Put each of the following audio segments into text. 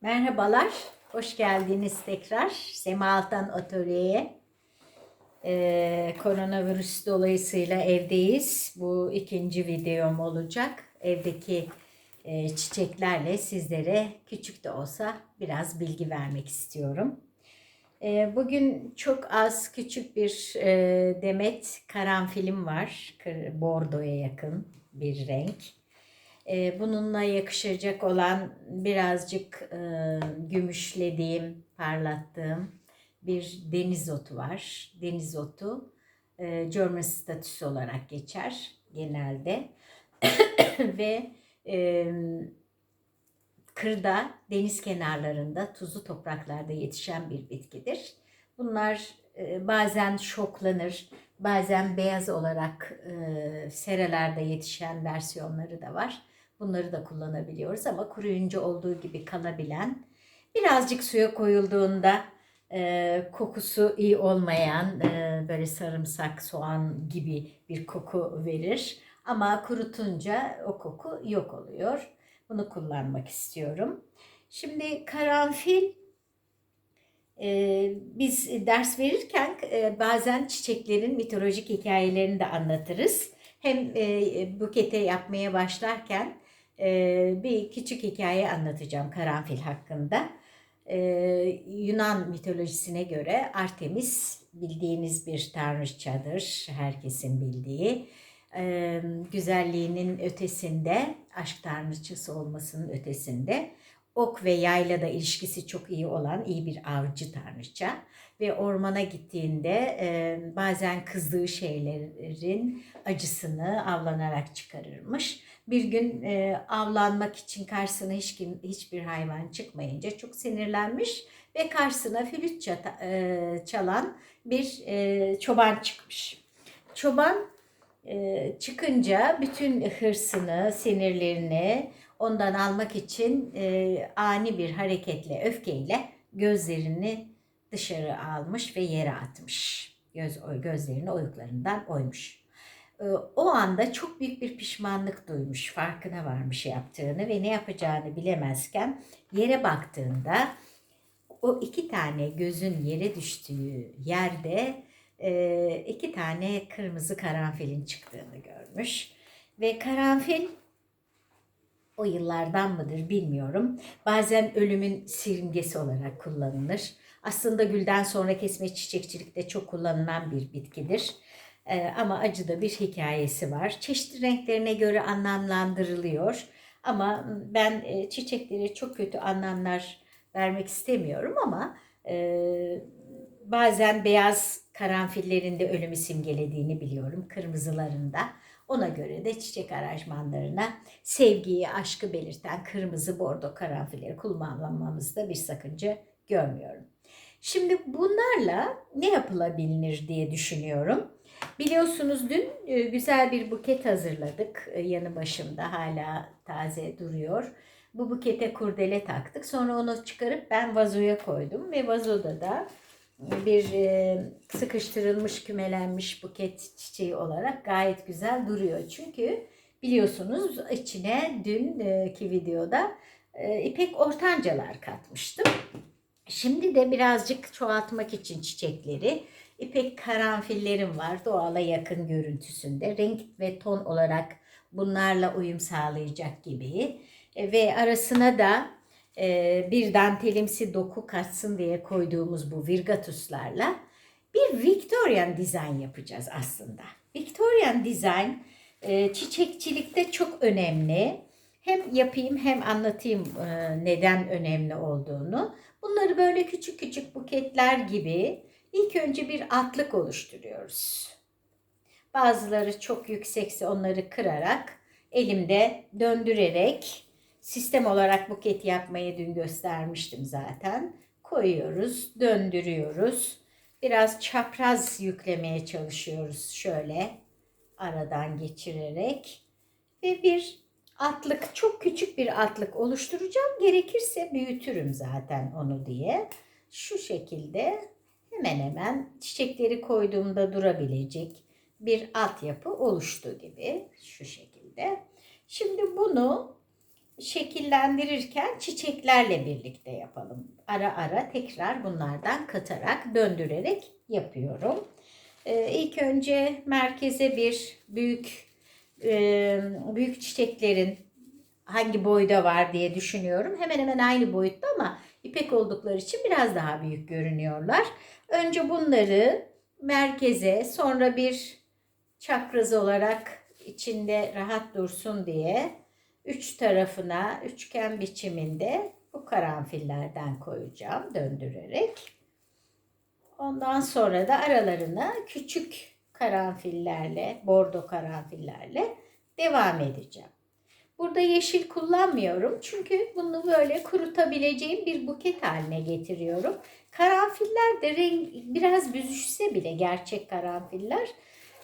Merhabalar, hoş geldiniz tekrar Sema Altan Atölye'ye. Ee, koronavirüs dolayısıyla evdeyiz. Bu ikinci videom olacak. Evdeki e, çiçeklerle sizlere küçük de olsa biraz bilgi vermek istiyorum. Ee, bugün çok az küçük bir e, demet karanfilim var. Bordoya yakın bir renk. Ee, bununla yakışacak olan birazcık e, gümüşlediğim, parlattığım bir deniz otu var. Deniz otu e, German statüsü olarak geçer genelde. Ve e, kırda, deniz kenarlarında, tuzlu topraklarda yetişen bir bitkidir. Bunlar e, bazen şoklanır, bazen beyaz olarak e, serelerde yetişen versiyonları da var. Bunları da kullanabiliyoruz ama kuruyunca olduğu gibi kalabilen, birazcık suya koyulduğunda e, kokusu iyi olmayan, e, böyle sarımsak, soğan gibi bir koku verir. Ama kurutunca o koku yok oluyor. Bunu kullanmak istiyorum. Şimdi karanfil e, biz ders verirken e, bazen çiçeklerin mitolojik hikayelerini de anlatırız. Hem e, bukete yapmaya başlarken e, bir küçük hikaye anlatacağım karanfil hakkında. E, Yunan mitolojisine göre Artemis bildiğiniz bir tanrıçadır, herkesin bildiği. E, güzelliğinin ötesinde, aşk tanrıçası olmasının ötesinde ok ve yayla da ilişkisi çok iyi olan iyi bir avcı tanrıça ve ormana gittiğinde e, bazen kızdığı şeylerin acısını avlanarak çıkarırmış. Bir gün e, avlanmak için karşısına hiç kim, hiçbir hayvan çıkmayınca çok sinirlenmiş ve karşısına flüt çata- e, çalan bir e, çoban çıkmış. Çoban e, çıkınca bütün hırsını, sinirlerini ondan almak için e, ani bir hareketle, öfkeyle gözlerini dışarı almış ve yere atmış. Göz, gözlerini oyuklarından oymuş. E, o anda çok büyük bir pişmanlık duymuş, farkına varmış yaptığını ve ne yapacağını bilemezken yere baktığında o iki tane gözün yere düştüğü yerde e, iki tane kırmızı karanfilin çıktığını görmüş. Ve karanfil o yıllardan mıdır bilmiyorum. Bazen ölümün simgesi olarak kullanılır. Aslında gülden sonra kesme çiçekçilikte çok kullanılan bir bitkidir. Ee, ama acıda bir hikayesi var. Çeşitli renklerine göre anlamlandırılıyor. Ama ben e, çiçeklere çok kötü anlamlar vermek istemiyorum ama e, bazen beyaz karanfillerinde ölümü simgelediğini biliyorum. Kırmızılarında. Ona göre de çiçek aranjmanlarına sevgiyi, aşkı belirten kırmızı bordo karanfilleri kullanmamızda bir sakınca görmüyorum. Şimdi bunlarla ne yapılabilir diye düşünüyorum. Biliyorsunuz dün e, güzel bir buket hazırladık. E, Yanı başımda hala taze duruyor. Bu bukete kurdele taktık. Sonra onu çıkarıp ben vazoya koydum ve vazoda da bir e, sıkıştırılmış kümelenmiş buket çiçeği olarak gayet güzel duruyor. Çünkü biliyorsunuz içine dünkü videoda ipek ortancalar katmıştım. Şimdi de birazcık çoğaltmak için çiçekleri ipek karanfillerim var doğala yakın görüntüsünde. Renk ve ton olarak bunlarla uyum sağlayacak gibi. E, ve arasına da e, bir dantelimsi doku katsın diye koyduğumuz bu virgatuslarla bir Victorian dizayn yapacağız aslında. Victorian dizayn e, çiçekçilikte çok önemli. Hem yapayım hem anlatayım e, neden önemli olduğunu. Bunları böyle küçük küçük buketler gibi ilk önce bir atlık oluşturuyoruz. Bazıları çok yüksekse onları kırarak elimde döndürerek sistem olarak buket yapmayı dün göstermiştim zaten. Koyuyoruz, döndürüyoruz. Biraz çapraz yüklemeye çalışıyoruz şöyle aradan geçirerek ve bir atlık, çok küçük bir atlık oluşturacağım. Gerekirse büyütürüm zaten onu diye. Şu şekilde hemen hemen çiçekleri koyduğumda durabilecek bir altyapı oluştu gibi şu şekilde. Şimdi bunu şekillendirirken çiçeklerle birlikte yapalım. Ara ara tekrar bunlardan katarak, döndürerek yapıyorum. Ee, ilk önce merkeze bir büyük e, büyük çiçeklerin hangi boyda var diye düşünüyorum. Hemen hemen aynı boyutta ama ipek oldukları için biraz daha büyük görünüyorlar. Önce bunları merkeze sonra bir çapraz olarak içinde rahat dursun diye üç tarafına üçgen biçiminde bu karanfillerden koyacağım döndürerek. Ondan sonra da aralarına küçük karanfillerle, bordo karanfillerle devam edeceğim. Burada yeşil kullanmıyorum çünkü bunu böyle kurutabileceğim bir buket haline getiriyorum. Karanfiller de renk biraz büzüşse bile gerçek karanfiller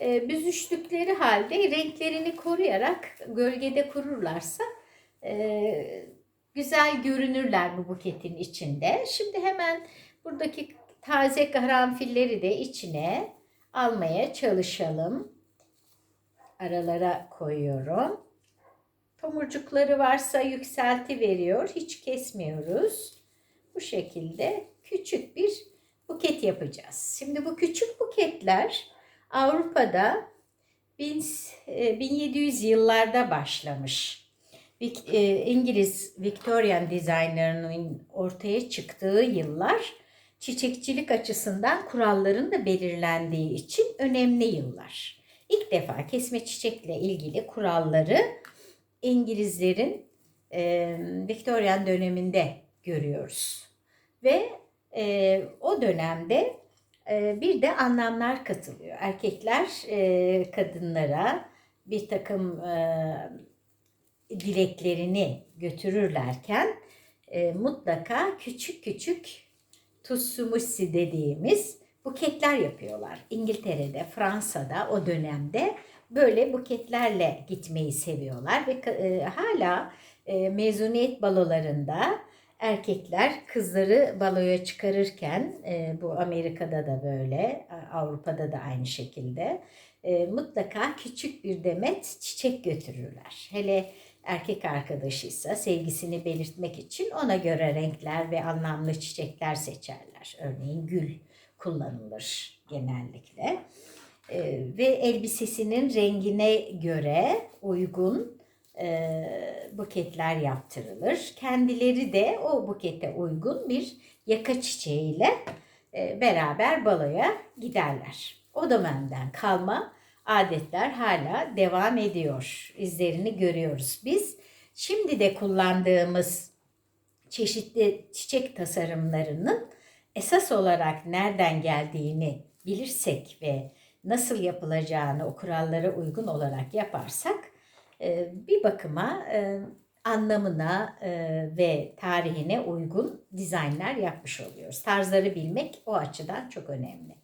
e, büzüştükleri halde renklerini koruyarak gölgede kururlarsa e, güzel görünürler bu buketin içinde. Şimdi hemen buradaki taze karanfilleri de içine almaya çalışalım. Aralara koyuyorum. Tomurcukları varsa yükselti veriyor. Hiç kesmiyoruz. Bu şekilde küçük bir buket yapacağız. Şimdi bu küçük buketler Avrupa'da 1700 yıllarda başlamış. İngiliz Victorian designer'ının ortaya çıktığı yıllar çiçekçilik açısından kuralların da belirlendiği için önemli yıllar. İlk defa kesme çiçekle ilgili kuralları İngilizlerin e, Victorian döneminde görüyoruz. Ve e, o dönemde e, bir de anlamlar katılıyor. Erkekler e, kadınlara bir takım e, dileklerini götürürlerken e, mutlaka küçük küçük tussumusi dediğimiz buketler yapıyorlar. İngiltere'de, Fransa'da o dönemde böyle buketlerle gitmeyi seviyorlar ve e, hala e, mezuniyet balolarında erkekler kızları baloya çıkarırken e, bu Amerika'da da böyle, Avrupa'da da aynı şekilde e, mutlaka küçük bir demet çiçek götürürler. Hele erkek arkadaşıysa sevgisini belirtmek için ona göre renkler ve anlamlı çiçekler seçerler. Örneğin gül kullanılır genellikle. Ee, ve elbisesinin rengine göre uygun e, buketler yaptırılır. Kendileri de o bukete uygun bir yaka çiçeğiyle e, beraber baloya giderler. O dönemden kalma adetler hala devam ediyor. İzlerini görüyoruz biz. Şimdi de kullandığımız çeşitli çiçek tasarımlarının esas olarak nereden geldiğini bilirsek ve nasıl yapılacağını o kurallara uygun olarak yaparsak bir bakıma e, anlamına e, ve tarihine uygun dizaynlar yapmış oluyoruz. Tarzları bilmek o açıdan çok önemli.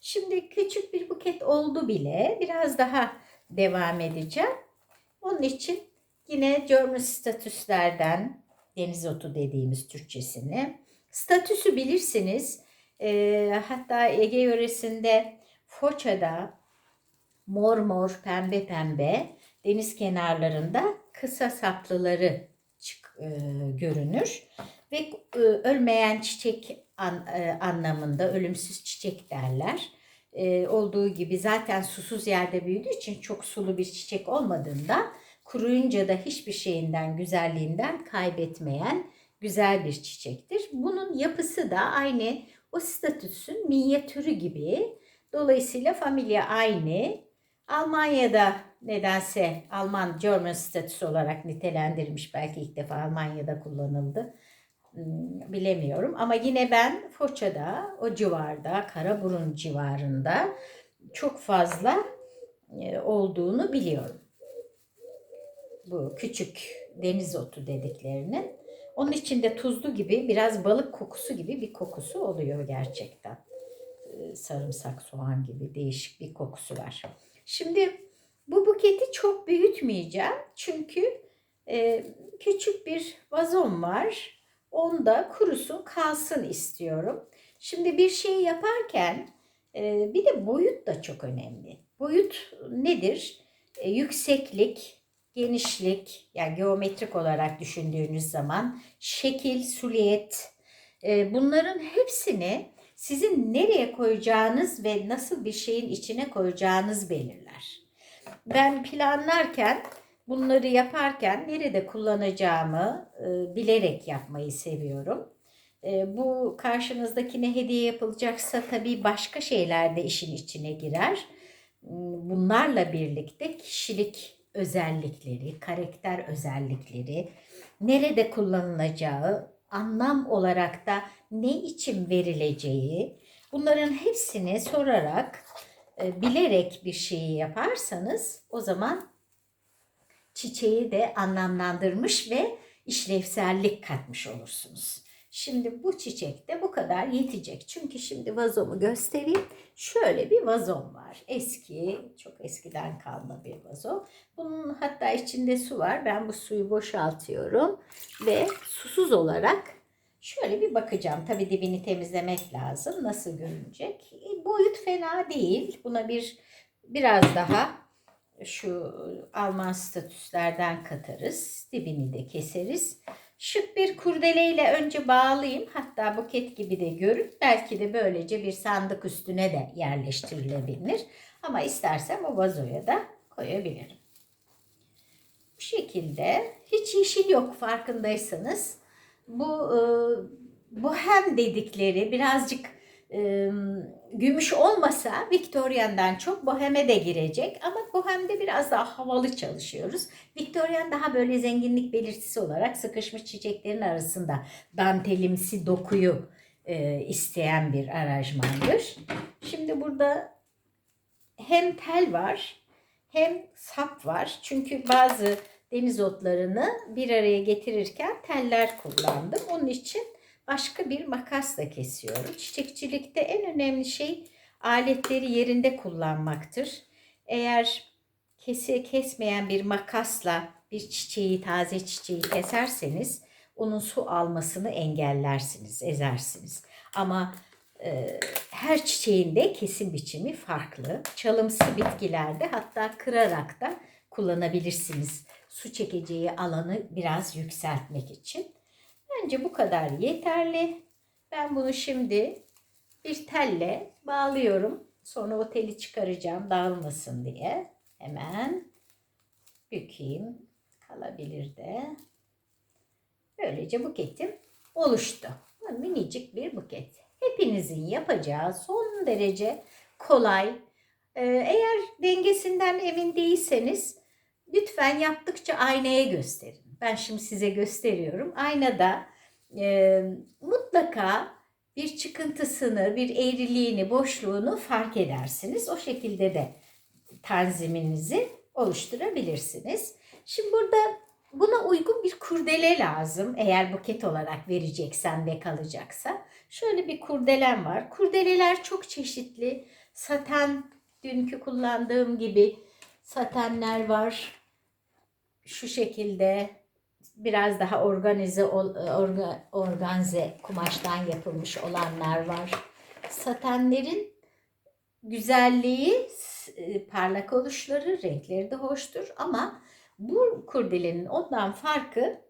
Şimdi küçük bir buket oldu bile. Biraz daha devam edeceğim. Onun için yine German statüslerden deniz otu dediğimiz Türkçesini. Statüsü bilirsiniz. E, hatta Ege yöresinde Foça'da mor mor pembe pembe deniz kenarlarında kısa saplıları çık, e, görünür ve e, ölmeyen çiçek an, e, anlamında ölümsüz çiçek derler. E, olduğu gibi zaten susuz yerde büyüdüğü için çok sulu bir çiçek olmadığında kuruyunca da hiçbir şeyinden güzelliğinden kaybetmeyen güzel bir çiçektir. Bunun yapısı da aynı o statüsün minyatürü gibi. Dolayısıyla familya aynı. Almanya'da nedense Alman German statüsü olarak nitelendirilmiş. Belki ilk defa Almanya'da kullanıldı. Hmm, bilemiyorum ama yine ben Foça'da o civarda Karaburun civarında çok fazla e, olduğunu biliyorum. Bu küçük deniz otu dediklerinin. Onun içinde tuzlu gibi biraz balık kokusu gibi bir kokusu oluyor gerçekten. E, sarımsak, soğan gibi değişik bir kokusu var. Şimdi buketi çok büyütmeyeceğim. Çünkü e, küçük bir vazom var. Onda kurusun kalsın istiyorum. Şimdi bir şey yaparken e, bir de boyut da çok önemli. Boyut nedir? E, yükseklik, genişlik, yani geometrik olarak düşündüğünüz zaman şekil, suliyet, e, bunların hepsini sizin nereye koyacağınız ve nasıl bir şeyin içine koyacağınız belirler. Ben planlarken bunları yaparken nerede kullanacağımı e, bilerek yapmayı seviyorum. E, bu karşınızdakine hediye yapılacaksa tabii başka şeyler de işin içine girer. Bunlarla birlikte kişilik özellikleri, karakter özellikleri, nerede kullanılacağı, anlam olarak da ne için verileceği, bunların hepsini sorarak, bilerek bir şeyi yaparsanız o zaman çiçeği de anlamlandırmış ve işlevsellik katmış olursunuz. Şimdi bu çiçek de bu kadar yetecek. Çünkü şimdi vazomu göstereyim. Şöyle bir vazom var. Eski, çok eskiden kalma bir vazo. Bunun hatta içinde su var. Ben bu suyu boşaltıyorum ve susuz olarak şöyle bir bakacağım. Tabii dibini temizlemek lazım. Nasıl görünecek? Boyut fena değil. Buna bir biraz daha şu Alman statüslerden katarız. Dibini de keseriz. Şık bir kurdeleyle önce bağlayayım. Hatta buket gibi de görün. Belki de böylece bir sandık üstüne de yerleştirilebilir. Ama istersem o vazoya da koyabilirim. Bu şekilde hiç yeşil yok farkındaysanız. Bu e, bu hem dedikleri birazcık e, gümüş olmasa Victorian'dan çok boheme de girecek ama bohemde biraz daha havalı çalışıyoruz. Victorian daha böyle zenginlik belirtisi olarak sıkışmış çiçeklerin arasında dantelimsi dokuyu e, isteyen bir aranjmandır. Şimdi burada hem tel var hem sap var. Çünkü bazı deniz otlarını bir araya getirirken teller kullandım. Onun için başka bir makasla kesiyorum. Çiçekçilikte en önemli şey aletleri yerinde kullanmaktır. Eğer kesi kesmeyen bir makasla bir çiçeği, taze çiçeği keserseniz onun su almasını engellersiniz, ezersiniz. Ama e, her çiçeğin de kesim biçimi farklı. Çalımsı bitkilerde hatta kırarak da kullanabilirsiniz. Su çekeceği alanı biraz yükseltmek için. Bence bu kadar yeterli. Ben bunu şimdi bir telle bağlıyorum. Sonra o teli çıkaracağım dağılmasın diye. Hemen bükeyim. Kalabilir de. Böylece buketim oluştu. Minicik bir buket. Hepinizin yapacağı son derece kolay. Ee, eğer dengesinden emin değilseniz lütfen yaptıkça aynaya gösterin. Ben şimdi size gösteriyorum. Aynada e, mutlaka bir çıkıntısını, bir eğriliğini, boşluğunu fark edersiniz. O şekilde de tanziminizi oluşturabilirsiniz. Şimdi burada buna uygun bir kurdele lazım. Eğer buket olarak vereceksen ve kalacaksa. Şöyle bir kurdelem var. Kurdeleler çok çeşitli. Saten, dünkü kullandığım gibi satenler var. Şu şekilde biraz daha organize orga, organze kumaştan yapılmış olanlar var. Satenlerin güzelliği, e, parlak oluşları, renkleri de hoştur ama bu kurdelenin ondan farkı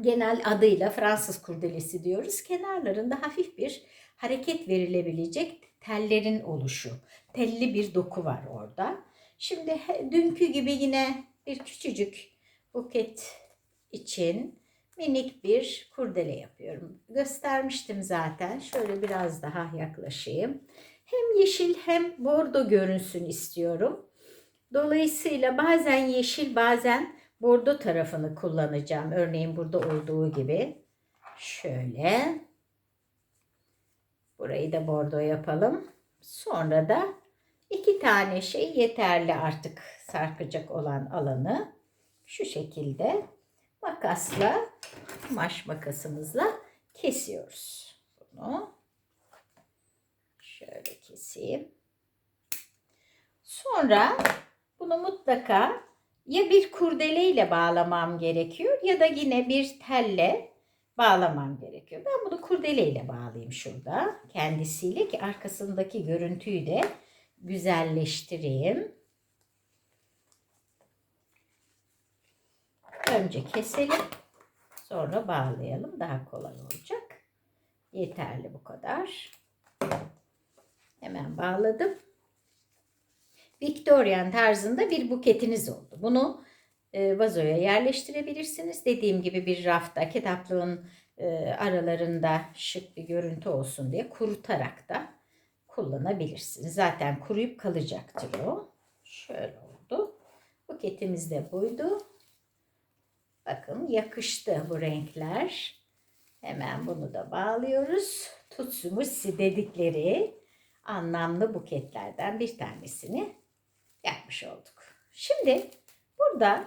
genel adıyla Fransız kurdelesi diyoruz. Kenarlarında hafif bir hareket verilebilecek tellerin oluşu. Telli bir doku var orada. Şimdi dünkü gibi yine bir küçücük buket için minik bir kurdele yapıyorum. Göstermiştim zaten. Şöyle biraz daha yaklaşayım. Hem yeşil hem bordo görünsün istiyorum. Dolayısıyla bazen yeşil bazen bordo tarafını kullanacağım. Örneğin burada olduğu gibi. Şöyle. Burayı da bordo yapalım. Sonra da iki tane şey yeterli artık sarkacak olan alanı. Şu şekilde makasla, kumaş makasımızla kesiyoruz. Bunu şöyle keseyim. Sonra bunu mutlaka ya bir kurdele ile bağlamam gerekiyor ya da yine bir telle bağlamam gerekiyor. Ben bunu kurdele ile bağlayayım şurada kendisiyle ki arkasındaki görüntüyü de güzelleştireyim. Önce keselim. Sonra bağlayalım. Daha kolay olacak. Yeterli bu kadar. Hemen bağladım. Victorian tarzında bir buketiniz oldu. Bunu e, vazoya yerleştirebilirsiniz. Dediğim gibi bir rafta kitaplığın e, aralarında şık bir görüntü olsun diye kurutarak da kullanabilirsiniz. Zaten kuruyup kalacaktır o. Şöyle oldu. Buketimiz de buydu. Bakın yakıştı bu renkler. Hemen bunu da bağlıyoruz. Tutsumusi dedikleri anlamlı buketlerden bir tanesini yapmış olduk. Şimdi burada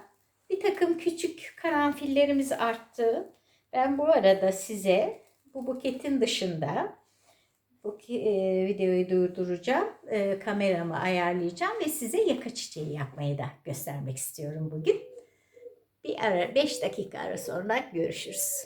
bir takım küçük karanfillerimiz arttı. Ben bu arada size bu buketin dışında bu e, videoyu durduracağım. E, kameramı ayarlayacağım ve size yaka çiçeği yapmayı da göstermek istiyorum bugün. Bir ara 5 dakika ara sonra görüşürüz.